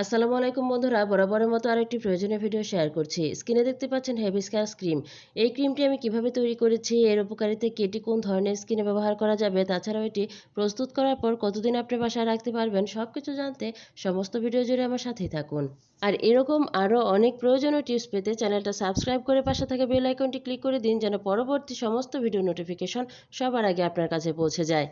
আসসালামু আলাইকুম বন্ধুরা, বরাবরের মতো আরেকটি প্রয়োজনীয় ভিডিও শেয়ার করছি। স্ক্রিনে দেখতে পাচ্ছেন হেভিস্কাস ক্রিম এই ক্রিমটি আমি কীভাবে তৈরি করেছি, এর উপকারিতা কেটি কোন ধরনের স্কিনে ব্যবহার করা যাবে, তাছাড়াও এটি প্রস্তুত করার পর কতদিন আপনি বাসায় রাখতে পারবেন সব কিছু জানতে সমস্ত ভিডিও জুড়ে আমার সাথেই থাকুন। আর এরকম আরও অনেক প্রয়োজনীয় টিপস পেতে চ্যানেলটা সাবস্ক্রাইব করে পাশে থাকা বেল আইকনটি ক্লিক করে দিন, যেন পরবর্তী সমস্ত ভিডিও নোটিফিকেশন সবার আগে আপনার কাছে পৌঁছে যায়।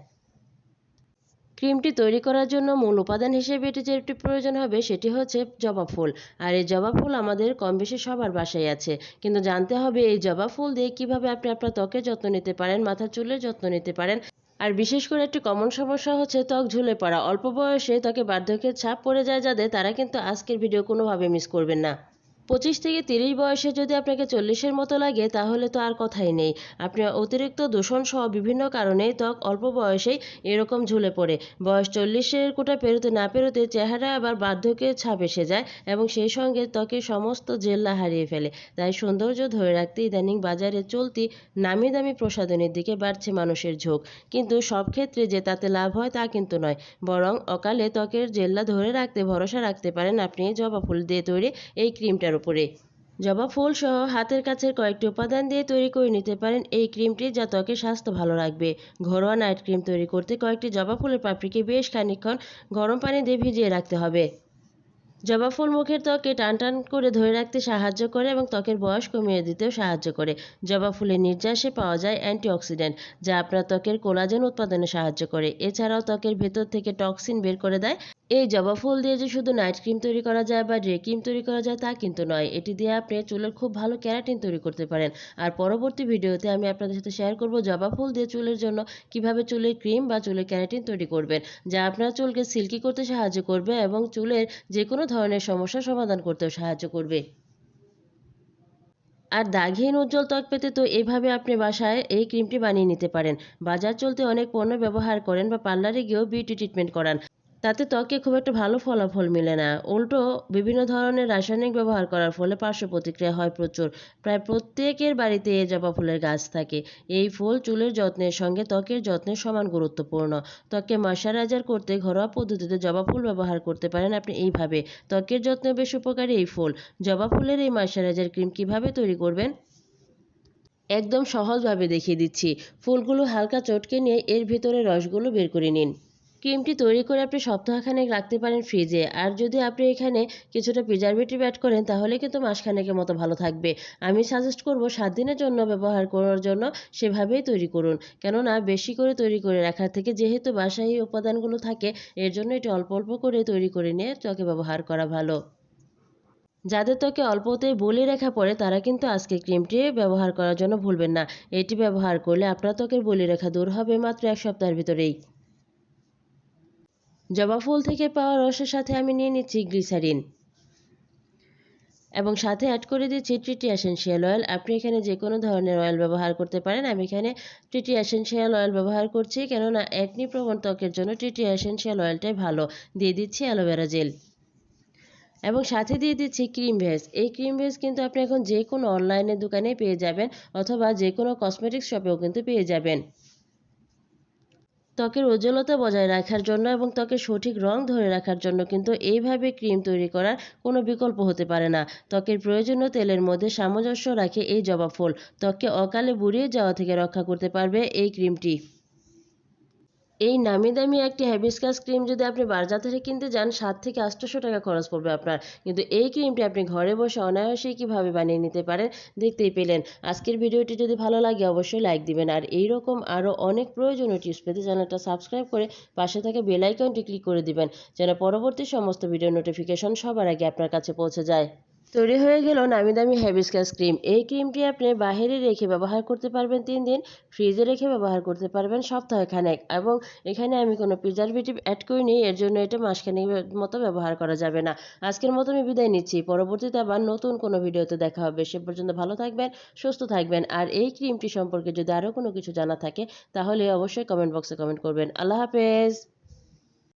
ক্রিমটি তৈরি করার জন্য মূল উপাদান হিসেবে এটি যেটি প্রয়োজন হবে, সেটি হচ্ছে জবা ফুল। আর এই জবা ফুল আমাদের কম বেশি সবার বাসায় আছে। কিন্তু জানতে হবে এই জবা ফুল দিয়ে কীভাবে আপনি আপনার ত্বকের যত্ন নিতে পারেন, মাথার চুলের যত্ন নিতে পারেন। আর বিশেষ করে একটি কমন সমস্যা হচ্ছে ত্বক ঝুলে পড়া। অল্প বয়সে ত্বকে বার্ধক্যের ছাপ পড়ে যায় যাদের তারা কিন্তু আজকের ভিডিও কোনোভাবে মিস করবেন না। পঁচিশ থেকে তিরিশ বয়সে যদি আপনাকে চল্লিশের মতো লাগে, তাহলে তো আর কথাই নেই। আপনি অতিরিক্ত দূষণ সহ বিভিন্ন কারণে ত্বক অল্প বয়সেই এরকম ঝুলে পড়ে। বয়স চল্লিশের কোটা পেরোতে না পেরোতে চেহারা আবার বার্ধক্যের ছাপ এসে যায় এবং সেই সঙ্গে ত্বকের সমস্ত জেল্লা হারিয়ে ফেলে। তাই সৌন্দর্য ধরে রাখতে ইদানিং বাজারে চলতি নামি দামি প্রসাধনের দিকে বাড়ছে মানুষের ঝোঁক। কিন্তু সব ক্ষেত্রে যে তাতে লাভ হয় তা কিন্তু নয়। বরং অকালে ত্বকের জেল্লা ধরে রাখতে, ভরসা রাখতে পারেন আপনি জবা ফুল দিয়ে তৈরি এই ক্রিমটার উপরে। জবা ফুল সহ হাতের কাছের কয়েকটি উপাদান দিয়ে তৈরি করে নিতে পারেন এই ক্রিমটি যা ত্বকের স্বাস্থ্য ভালো রাখবে। ঘরোয়া নাইট ক্রিম তৈরি করতে কয়েকটি জবা ফুলের পাপড়িকে বেশ খানিকক্ষণ গরম পানি দিয়ে ভিজিয়ে রাখতে হবে। জবা ফুল মুখের ত্বকে টান টান করে ধরে রাখতে সাহায্য করে এবং ত্বকের বয়স কমিয়ে দিতেও সাহায্য করে। জবা ফুলের নির্যাসে পাওয়া যায় অ্যান্টিঅক্সিডেন্ট, যা আপনার ত্বকের কোলাজেন উৎপাদনে সাহায্য করে। এছাড়াও ত্বকের ভেতর থেকে টক্সিন বের করে দেয়। এই জবা ফুল দিয়ে যে শুধু নাইট ক্রিম তৈরি করা যায় বা ডে ক্রিম তৈরি করা যায় তা কিন্তু নয়, এটি দিয়ে আপনি চুলের খুব ভালো ক্যারাটিন তৈরি করতে পারেন। আর পরবর্তী ভিডিওতে আমি আপনাদের সাথে শেয়ার করব জবা ফুল দিয়ে চুলের জন্য কীভাবে চুলের ক্রিম বা চুলের ক্যারাটিন তৈরি করবেন, যা আপনার চুলকে সিল্কি করতে সাহায্য করবে এবং চুলের যে কোনো ধরনের সমস্যা সমাধান করতেও সাহায্য করবে। আর দাগহীন উজ্জ্বল ত্বক পেতে তো এইভাবে আপনি বাসায় এই ক্রিমটি বানিয়ে নিতে পারেন। বাজার চলতে অনেক পণ্য ব্যবহার করেন বা পার্লারে গিয়েও বিউটি ট্রিটমেন্ট করান। তাতে ত্বকে খুব একটা ভালো ফলাফল মেলে না। উল্টো, বিভিন্ন ধরনের রাসায়নিক ব্যবহার করার ফলে পার্শ্ব প্রতিক্রিয়া হয় প্রচুর। প্রায় প্রত্যেকের বাড়িতে এ জবা ফুলের গাছ থাকে। এই ফুল চুলের যত্নের সঙ্গে ত্বকের যত্নের সমান গুরুত্বপূর্ণ। ত্বককে ময়শ্চারাইজার করতে ঘরোয়া পদ্ধতিতে জবা ফুল ব্যবহার করতে পারেন আপনি এইভাবে। ত্বকের যত্নে বেশ উপকারী এই ফুল। জবা ফুলের এই ময়শ্চারাইজার ক্রিম কীভাবে তৈরি করবেন? একদম সহজভাবে দেখিয়ে দিচ্ছি। ফুলগুলো হালকা চটকে নিয়ে এর ভিতরে রসগুলো বের করে নিন। ক্রিমটি তৈরি করে আপনি সপ্তাহখানেক রাখতে পারেন ফ্রিজে। আর যদি আপনি এখানে কিছুটা প্রিজারভেটিভ অ্যাড করেন, তাহলে কিন্তু মাসখানেকের মতো ভালো থাকবে। আমি সাজেস্ট করব সাত দিনের জন্য ব্যবহার করার জন্য সেভাবেই তৈরি করুন। কেননা বেশি করে তৈরি করে রাখার থেকে যেহেতু বাসায় উপাদানগুলো থাকে, এর জন্য এটি অল্প অল্প করে তৈরি করে নিয়ে ত্বকে ব্যবহার করা ভালো। যাদের ত্বকে অল্পতেই বলি রেখা পড়ে, তারা কিন্তু আজকে ক্রিমটি ব্যবহার করার জন্য ভুলবেন না। এটি ব্যবহার করলে আপনার ত্বকের বলি রেখা দূর হবে মাত্র এক সপ্তাহের ভিতরেই। জবা ফুল থেকে পাওয়া রসের সাথে আমি নিয়ে নিচ্ছি গ্লিসারিন। এবং সাথে অ্যাড করে দিচ্ছি ট্রিটি অ্যাসেন্সিয়াল অয়েল আপনি এখানে যে কোনো ধরনের অয়েল ব্যবহার করতে পারেন। আমি এখানে ট্রিটি অ্যাসেন্সিয়াল অয়েল ব্যবহার করছি, কেননা একনি প্রবণ ত্বকের জন্য ট্রিটি অ্যাসেন্সিয়াল অয়েলটাই ভালো। দিয়ে দিচ্ছি অ্যালোভেরা জেল এবং সাথে দিয়ে দিচ্ছি ক্রিম ভেজ। এই ক্রিম ভেজ কিন্তু আপনি এখন যে কোনো অনলাইনের দোকানে পেয়ে যাবেন, অথবা যে কোনো কসমেটিক্স শপেও কিন্তু পেয়ে যাবেন। ত্বকের উজ্জ্বলতা বজায় রাখার জন্য এবং ত্বকের সঠিক রং ধরে রাখার জন্য কিন্তু এইভাবে ক্রিম তৈরি করার কোনো বিকল্প হতে পারে না। ত্বকের প্রয়োজনীয় তেলের মধ্যে সামঞ্জস্য রাখে এই জবা ফুল। ত্বককে অকালে বুড়িয়ে যাওয়া থেকে রক্ষা করতে পারবে এই ক্রিমটি। এই নামি দামি একটি হ্যাবিসকাস ক্রিম যদি আপনি বাজার থেকে কিনতে যান, সাত থেকে আটশোশো টাকা খরচ পড়বে আপনার। কিন্তু এই ক্রিমটি আপনি ঘরে বসে অনায়াসেই কীভাবে বানিয়ে নিতে পারেন, দেখতেই পেলেন। আজকের ভিডিওটি যদি ভালো লাগে, অবশ্যই লাইক দিবেন। আর এই রকম আরও অনেক প্রয়োজনীয় টিপস পেতে চ্যানেলটা সাবস্ক্রাইব করে পাশে থাকা বেল আইকনটি ক্লিক করে দিবেন, যেন পরবর্তী সমস্ত ভিডিও নোটিফিকেশন সবার আগে আপনার কাছে পৌঁছে যায়। তৈরি হয়ে গেল নামি দামি হ্যাবিসকাস ক্রিম এই ক্রিমটি আপনি বাহিরে রেখে ব্যবহার করতে পারবেন তিন দিন। ফ্রিজে রেখে ব্যবহার করতে পারবেন সপ্তাহখানেক। এবং এখানে আমি কোনো প্রিজারভেটিভ অ্যাড করিনি, এর জন্য এটা মাসখানেক মতো ব্যবহার করা যাবে না। আজকের মতো আমি বিদায় নিচ্ছি। পরবর্তীতে আবার নতুন কোনো ভিডিওতে দেখা হবে। সে পর্যন্ত ভালো থাকবেন, সুস্থ থাকবেন। আর এই ক্রিমটি সম্পর্কে যদি আরও কোনো কিছু জানা থাকে, তাহলে অবশ্যই কমেন্ট বক্সে কমেন্ট করবেন। আল্লাহ হাফেজ।